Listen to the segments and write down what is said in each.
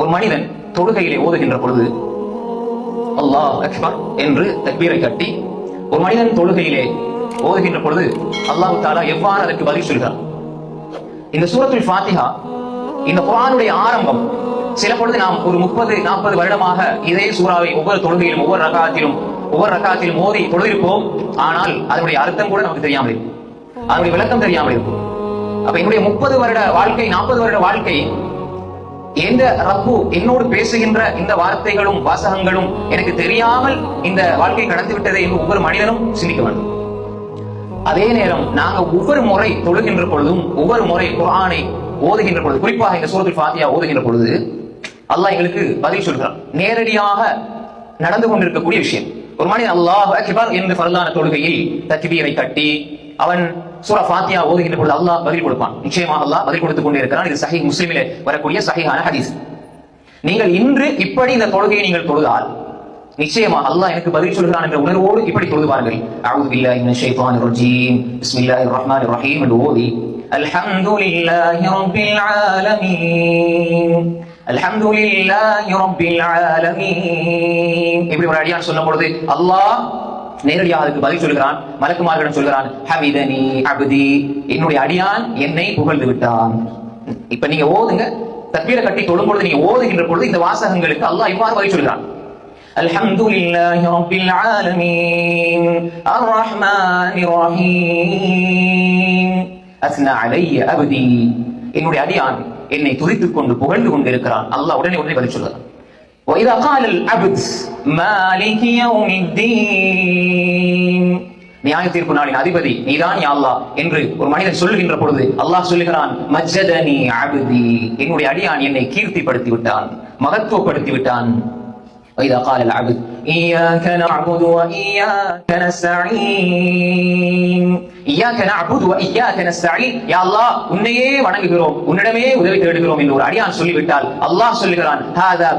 ஒரு மனிதன் தொழுகையிலே ஓதுகின்ற பொழுது அல்லாஹ் அக்பர் என்று தக்பீரை கட்டி ஒரு மனிதன் தொழுகையிலே ஓதுகின்ற பொழுது அல்லாஹ் தாலா எவ்வாறு அதற்கு பதில் சொல்கிறார் இந்த சூரத்துல் ஃபாத்திஹா இந்த குரானுடைய ஆரம்பம் சில பொழுது நாம் ஒரு முப்பது நாற்பது வருடமாக இதே சூறாவை ஒவ்வொரு தொழுகையிலும் ஒவ்வொரு ரகாத்திலும் ஒவ்வொரு ரகாத்திலும் மோதி தொழுதிருப்போம் ஆனால் அதனுடைய அர்த்தம் கூட நமக்கு தெரியாமல் இருக்கும். அதனுடைய விளக்கம் தெரியாமல் இருக்கும். அப்ப என்னுடைய முப்பது வருட வாழ்க்கை நாற்பது வருட வாழ்க்கை எந்த ரப்பு என்னோடு பேசுகின்ற இந்த வார்த்தைகளும் வாசகங்களும் எனக்கு தெரியாமல் இந்த வாழ்க்கை கடந்து விட்டதை என்று ஒவ்வொரு மனிதனும் சிந்திக்க வேண்டும். அதே நேரம் நாங்க ஒவ்வொரு முறை தொழுகின்ற பொழுதும் ஒவ்வொரு முறை குரானை ஓதுகின்ற பொழுது குறிப்பாக இந்த சூரத்தில் ஃபாத்தியா ஓதுகின்ற பொழுது அல்லாஹ் எங்களுக்கு பதில் சொல்கிறான். நேரடியாக நடந்து கொண்டிருக்கக்கூடிய விஷயம். ஒரு மனிதன் அல்லாஹ் என்று ஃபர்லான தொழுகையில் தக்பீரை கட்டி அவன் சூரா ஃபாத்தியா ஓதுகின்ற பொழுது அல்லாஹ் பதில் கொடுப்பான். நிச்சயமாக அல்லாஹ் பதில் கொடுத்து கொண்டே இருக்கிறான் இது சஹி முஸ்லிமிலே வரக்கூடிய சஹிஹான ஹதீஸ். நீங்கள் இன்று இப்படி இந்த தொழுகையை நீங்கள் தொழுதால் நிச்சயமா அல்லாஹ் எனக்கு பதில் சொல்கிறான் என்ற உணர்வோடு இப்படி தொழுது பாருங்கள் அவுது பில்லாஹி மினஷ் ஷைத்தானிர் ரஜீம். பிஸ்மில்லாஹிர் ரஹ்மானிர் ரஹீம் என்று ஓதி அல்ஹம்துலில்லாஹி ரப்பில் ஆலமீன். அல்ஹம்துலில்லாஹி ரப்பில் ஆலமீன். இப்படி ஒரு அடியான் சொன்ன பொழுது அல்லாஹ் நேரடியாக அதுக்கு பதில் சொல்கிறான் மலக்குமார்களிடம் சொல்கிறான் ஹமிதனி அபதி என்னுடைய அடியான் என்னை புகழ்ந்து விட்டான் இப்ப நீங்க ஓதுங்க தக்பீரை கட்டி தொழும் பொழுது நீங்க ஓதுகின்ற பொழுது இந்த வாசகங்களுக்கு அல்லாஹ் இவ்வாறு பதில் சொல்கிறான் الحمد لله رب العالمين الرحمن الرحيم أثنى علي أبدي என்னுடைய அடியான் என்னை துதித்துக் கொண்டு புகழ்ந்து கொண்டிருக்கிறான் அல்லாஹ் உடனே உடனே பதில் சொல்கிறான் وإذا قال العبد مالك يوم الدين நியாய தீர்ப்பு நாளின் அதிபதி நீதான் யா அல்லாஹ் என்று ஒரு மனிதன் சொல்லுகின்ற பொழுது அல்லாஹ் சொல்லுகிறான் மஜ்ஜதனி அபதி என்னுடைய அடியான் என்னை கீர்த்திப்படுத்தி விட்டான் மகத்துவப்படுத்தி விட்டான் وإذا قال العبد إياك نعبد وإياك نستعين ஐயாக்கன அபுது ஐயாக்கன ஸ்டாலின் யா அல்லா உன்னையே வணங்குகிறோம். உன்னிடமே உதவி தேடுகிறோம் என்று ஒரு அடியான் சொல்லிவிட்டால் அல்லாஹ் சொல்லுகிறான் ஹாதா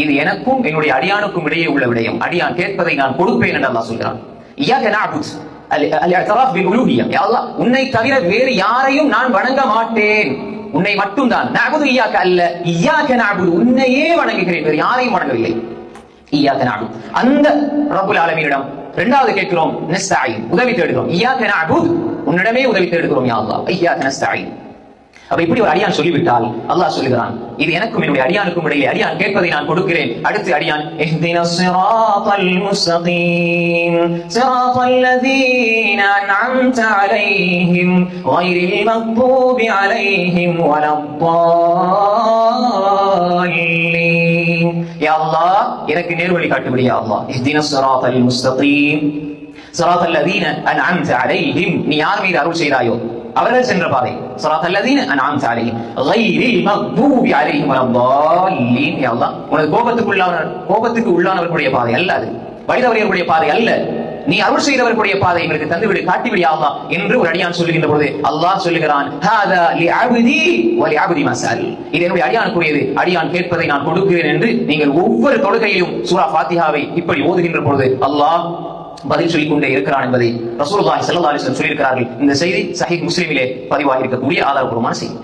இது எனக்கும் என்னுடைய அடியானுக்கும் இடையே உள்ள விடயம். அடியான் கேட்பதை நான் கொடுப்பேன் என்று அல்லாஹ் சொல்கிறான். ஐயாக்கன அபுது அல் பில் யா உன்னை தவிர வேறு யாரையும் நான் வணங்க மாட்டேன். உன்னை மட்டும்தான். நபுது ஈயாக்க அல்ல. ஈயாக்க நபுது உன்னையே வணங்குகிறேன். வேறு யாரையும் வணங்கவில்லை. ஈயாக்க நபுது அந்த ரபுல் ஆலமீனிடம் ரெண்டாவது கேட்கிறோம் நஸ்தாயி உதவி தேடுகிறோம். ஐயாக்க நஅபுது. உன்னிடமே உதவி தேடுகிறோம் யா அல்லாஹ். ஐயாக்க நஸ்தாயி அப்ப இப்படி ஒரு அடியான் சொல்லிவிட்டால் அல்லாஹ் சொல்லுகிறான் இது எனக்கும் என்னுடைய அடியானுக்கும் இடையே அடியான் கேட்பதை நான் கொடுக்கிறேன். அடுத்து அடியான் இஹ்தின சிராத்தல் முஸ்தகீம். சிராத்தல் லதீன அன்அம்த அலைஹிம் غير المغضوب عليهم ولا الضالين அல்லா எனக்கு நேர்வழி காட்டுபடியா அல்லா இஹ்தின சிராத்தல் முஸ்தகீம். சிராத்தல் லதீன அன்அம்த அலைஹிம். நீ யார் மீது அருள் செய்தாயோ அவர்கள் சென்ற பாதை. சிராத்தல் லதீன அன்அம்த அலைஹிம். கைரில் மக்தூபி அலைஹிம் வலல்லாலீன் யா அல்லா உனது கோபத்துக்கு உள்ளான கோபத்துக்கு உள்ளானவர்களுடைய பாதை அல்ல அது. வழிதவறியவர்களுடைய பாதை அல்ல. நீ அருள் செய்தவர்களுடைய பாதை எங்களுக்கு தந்துவிடு காட்டிவிடு அல்லாஹ் என்று ஒரு அடியான் சொல்லுகின்ற பொழுது அல்லாஹ் சொல்லுகிறான் இது என்னுடைய அடியானுக்குரியது. அடியான் கேட்பதை நான் கொடுக்கிறேன் என்று நீங்கள் ஒவ்வொரு தொழுகையிலும் சூரா ஃபாத்திஹாவை இப்படி ஓதுகின்ற பொழுது அல்லாஹ் பதில் சொல்லிக் கொண்டே இருக்கிறான் என்பதை ரசூலுல்லாஹி ஸல்லல்லாஹு அலைஹி வஸல்லம் சொல்லியிருக்கிறார்கள். இந்த செய்தி சஹீஹ் முஸ்லிமிலே பதிவாகி இருக்கக்கூடிய ஆதாரபூர்வமான செய்தி.